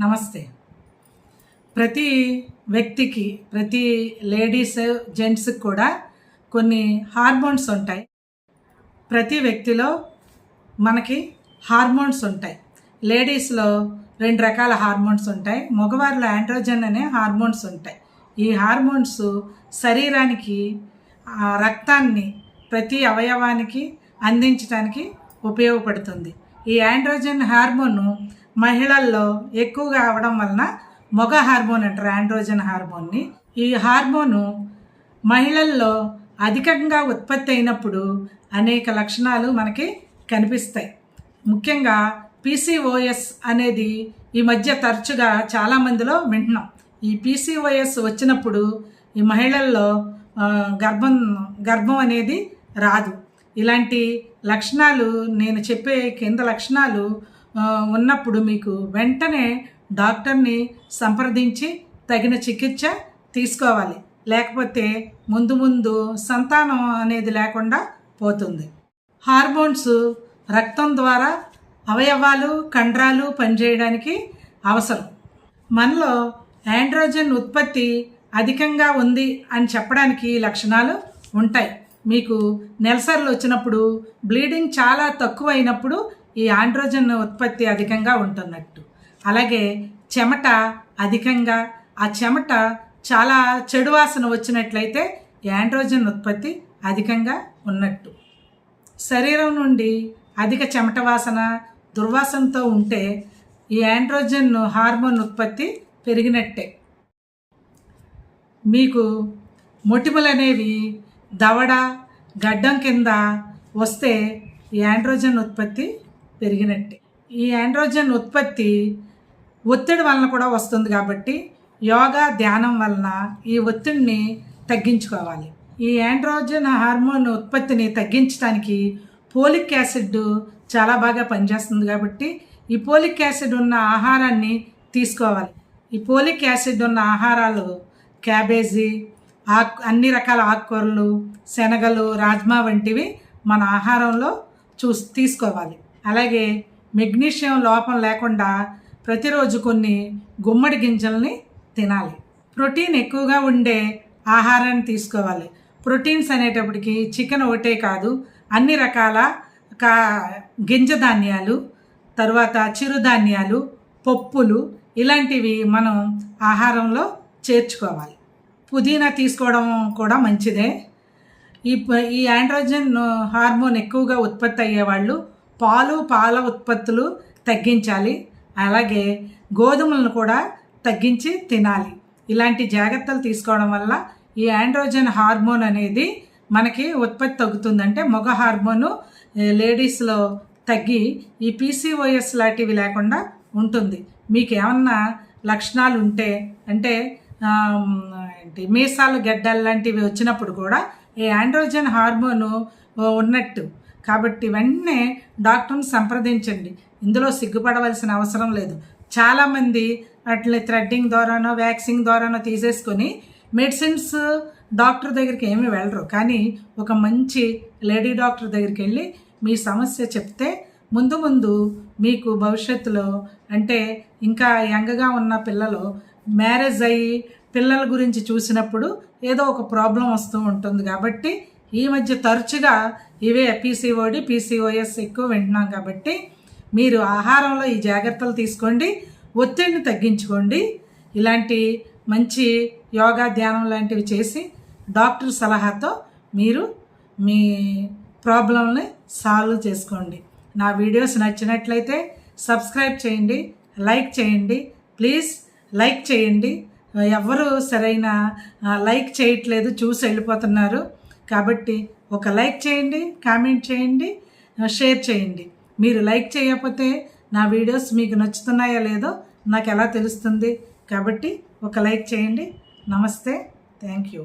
నమస్తే. ప్రతి వ్యక్తికి ప్రతి లేడీస్ జెంట్స్కి కూడా కొన్ని హార్మోన్స్ ఉంటాయి. ప్రతి వ్యక్తిలో మనకి హార్మోన్స్ ఉంటాయి. లేడీస్లో రెండు రకాల హార్మోన్స్ ఉంటాయి. మగవారిలో ఆండ్రోజన్ అనే హార్మోన్స్ ఉంటాయి. ఈ హార్మోన్స్ శరీరానికి రక్తాన్ని ప్రతి అవయవానికి అందించడానికి ఉపయోగపడుతుంది. ఈ ఆండ్రోజన్ హార్మోన్ మహిళల్లో ఎక్కువగా అవడం వలన మగ హార్మోన్ అంటారు ఆండ్రోజన్ హార్మోన్ని. ఈ హార్మోను మహిళల్లో అధికంగా ఉత్పత్తి అయినప్పుడు అనేక లక్షణాలు మనకి కనిపిస్తాయి. ముఖ్యంగా పీసీఓఎస్ అనేది ఈ మధ్య తరచుగా చాలామందిలో వింటున్నాం. ఈ పీసీఓఎస్ వచ్చినప్పుడు ఈ మహిళల్లో గర్భం గర్భం అనేది రాదు. ఇలాంటి లక్షణాలు నేను చెప్పే కింద లక్షణాలు ఉన్నప్పుడు మీకు వెంటనే డాక్టర్ని సంప్రదించి తగిన చికిత్స తీసుకోవాలి. లేకపోతే ముందు ముందు సంతానం అనేది లేకుండా పోతుంది. హార్మోన్స్ రక్తం ద్వారా అవయవాలు కండరాలు పనిచేయడానికి అవసరం. మనలో ఆండ్రోజన్ ఉత్పత్తి అధికంగా ఉంది అని చెప్పడానికి లక్షణాలు ఉంటాయి. మీకు నెలసర్లు వచ్చినప్పుడు బ్లీడింగ్ చాలా తక్కువ అయినప్పుడు ఈ ఆండ్రోజన్ ఉత్పత్తి అధికంగా ఉంటున్నట్టు. అలాగే చెమట అధికంగా ఆ చెమట చాలా చెడు వాసన వచ్చినట్లయితే ఆండ్రోజన్ ఉత్పత్తి అధికంగా ఉన్నట్టు. శరీరం నుండి అధిక చెమట వాసన దుర్వాసనతో ఉంటే ఈ ఆండ్రోజన్ హార్మోన్ ఉత్పత్తి పెరిగినట్టే. మీకు మొటిమలనేవి దవడ గడ్డం కింద వస్తే ఈ ఆండ్రోజన్ ఉత్పత్తి పెరిగినట్టే. ఈ ఆండ్రోజన్ ఉత్పత్తి ఒత్తిడి వలన కూడా వస్తుంది కాబట్టి యోగా ధ్యానం వలన ఈ ఒత్తిడిని తగ్గించుకోవాలి. ఈ ఆండ్రోజన్ హార్మోన్ ఉత్పత్తిని తగ్గించడానికి పోలిక్ యాసిడ్ చాలా బాగా పనిచేస్తుంది కాబట్టి ఈ పోలిక్ యాసిడ్ ఉన్న ఆహారాన్ని తీసుకోవాలి. ఈ పోలిక్ యాసిడ్ ఉన్న ఆహారాలు క్యాబేజీ ఆకు అన్ని రకాల ఆకుకూరలు శనగలు రాజ్మా వంటివి మన ఆహారంలో చూస్ తీసుకోవాలి. అలాగే మెగ్నీషియం లోపం లేకుండా ప్రతిరోజు కొన్ని గుమ్మడి గింజల్ని తినాలి. ప్రోటీన్ ఎక్కువగా ఉండే ఆహారాన్ని తీసుకోవాలి. ప్రోటీన్స్ అనేటప్పటికి చికెన్ ఒకటే కాదు అన్ని రకాల కా గింజ ధాన్యాలు తర్వాత చిరుధాన్యాలు పప్పులు ఇలాంటివి మనం ఆహారంలో చేర్చుకోవాలి. పుదీనా తీసుకోవడం కూడా మంచిదే. ఈ ఈ ఆండ్రోజన్ హార్మోన్ ఎక్కువగా ఉత్పత్తి అయ్యేవాళ్ళు పాలు పాల ఉత్పత్తులు తగ్గించాలి. అలాగే గోధుమలను కూడా తగ్గించి తినాలి. ఇలాంటి జాగ్రత్తలు తీసుకోవడం వల్ల ఈ ఆండ్రోజన్ హార్మోన్ అనేది మనకి ఉత్పత్తి తగ్గుతుందంటే మగ హార్మోను లేడీస్లో తగ్గి ఈ పీసీఓఎస్ లాంటివి లేకుండా ఉంటుంది. మీకు ఏమన్నా లక్షణాలు ఉంటే అంటే ఏంటి మీసాలు గడ్డలు లాంటివి వచ్చినప్పుడు కూడా ఈ ఆండ్రోజన్ హార్మోను ఉన్నట్టు కాబట్టి వెంటనే డాక్టర్ని సంప్రదించండి. ఇందులో సిగ్గుపడవలసిన అవసరం లేదు. చాలామంది అట్లా థ్రెడ్డింగ్ ద్వారానో వ్యాక్సింగ్ ద్వారానో తీసేసుకొని మెడిసిన్స్ డాక్టర్ దగ్గరికి ఏమీ వెళ్ళరు. కానీ ఒక మంచి లేడీ డాక్టర్ దగ్గరికి వెళ్ళి మీ సమస్య చెప్తే ముందు ముందు మీకు భవిష్యత్తులో అంటే ఇంకా యంగ్గా ఉన్న పిల్లలు మ్యారేజ్ అయ్యి పిల్లల గురించి చూసినప్పుడు ఏదో ఒక ప్రాబ్లం వస్తూ ఉంటుంది. కాబట్టి ఈ మధ్య తరచుగా ఇవే పీసీఓడి పీసీఓఎస్ ఎక్కువ వింటున్నాం కాబట్టి మీరు ఆహారంలో ఈ జాగ్రత్తలు తీసుకోండి ఒత్తిడిని తగ్గించుకోండి. ఇలాంటి మంచి యోగా ధ్యానం లాంటివి చేసి డాక్టర్ సలహాతో మీరు మీ ప్రాబ్లంని సాల్వ్ చేసుకోండి. నా వీడియోస్ నచ్చినట్లయితే సబ్స్క్రైబ్ చేయండి లైక్ చేయండి ప్లీజ్ లైక్ చేయండి. ఎవ్వరు సరైన లైక్ చేయట్లేదు చూసి వెళ్ళిపోతున్నారు. కాబట్టి ఒక లైక్ చేయండి కామెంట్ చేయండి షేర్ చేయండి. మీరు లైక్ చేయకపోతే నా వీడియోస్ మీకు నచ్చుతున్నాయో లేదో నాకు ఎలా తెలుస్తుంది? కాబట్టి ఒక లైక్ చేయండి. నమస్తే. Thank you.